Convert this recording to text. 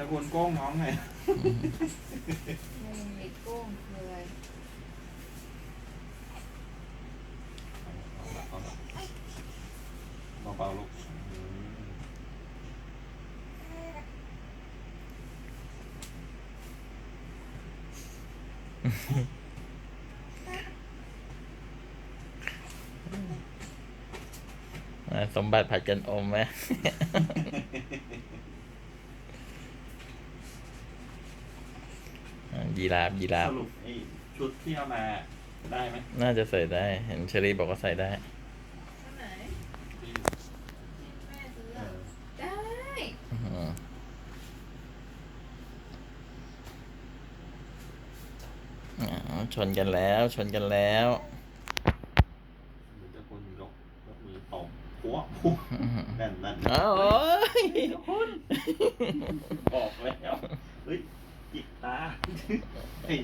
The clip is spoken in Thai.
จะกวนโก้งน้องไงไม่มีกุ้งเลยเบาๆลูกอืมอ่าสมบัติผัดกันอมไหม อ่า ยีราฟยีราฟสรุปไอ้ชุดที่เอามาได้ไหมน่าจะใส่ได้ เห็นเชอรี่บอกว่าใส่ได้ อันไหนที่ที่แม่ซื้อเออะอได้อืมอ๋อชนกันแล้ว ชนกันแล้วหรือจะคนยกยกมือตบพัวพัวนั่นนั่นอ้าวโอ้ยคุณบอกแล้วเฮ้ย จิก